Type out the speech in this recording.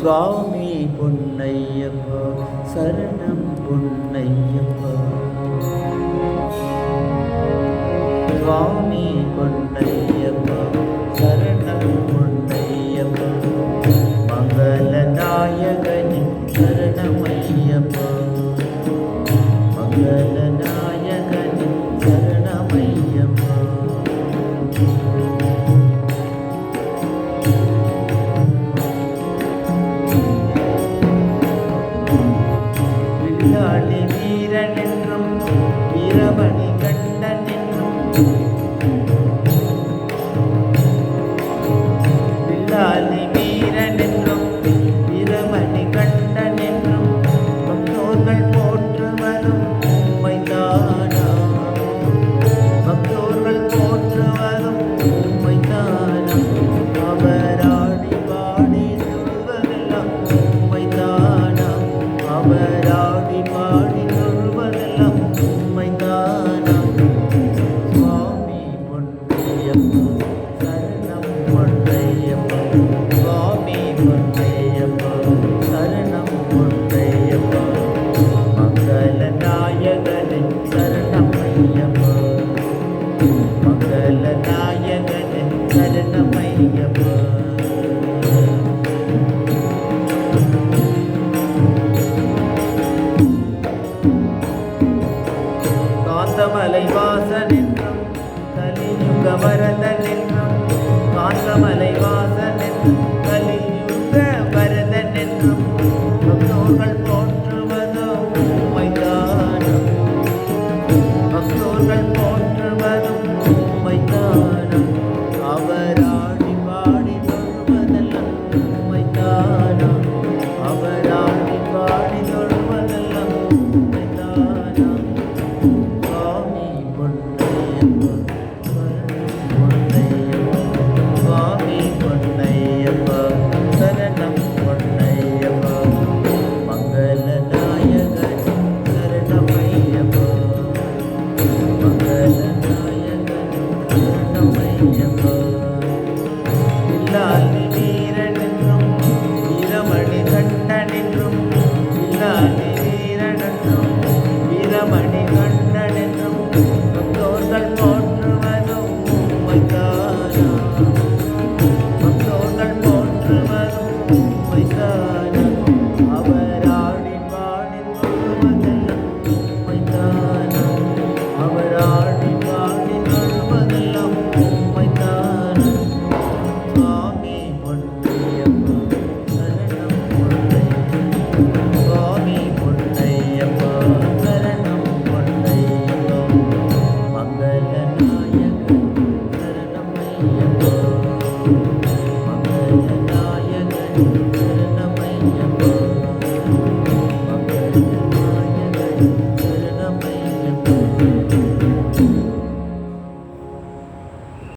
சுவாமி பொன்னையப்பா சரணம் பொன்னையப்பா சுவாமி பொன்னையப்பா சரணம் பொன்னையப்பா மங்கள நாயகனின் சரணம் காந்தமலை வாசன் என்றும் கலியுக வரதன் என்றும் வாசமலை வாசனின் கலி Thank you.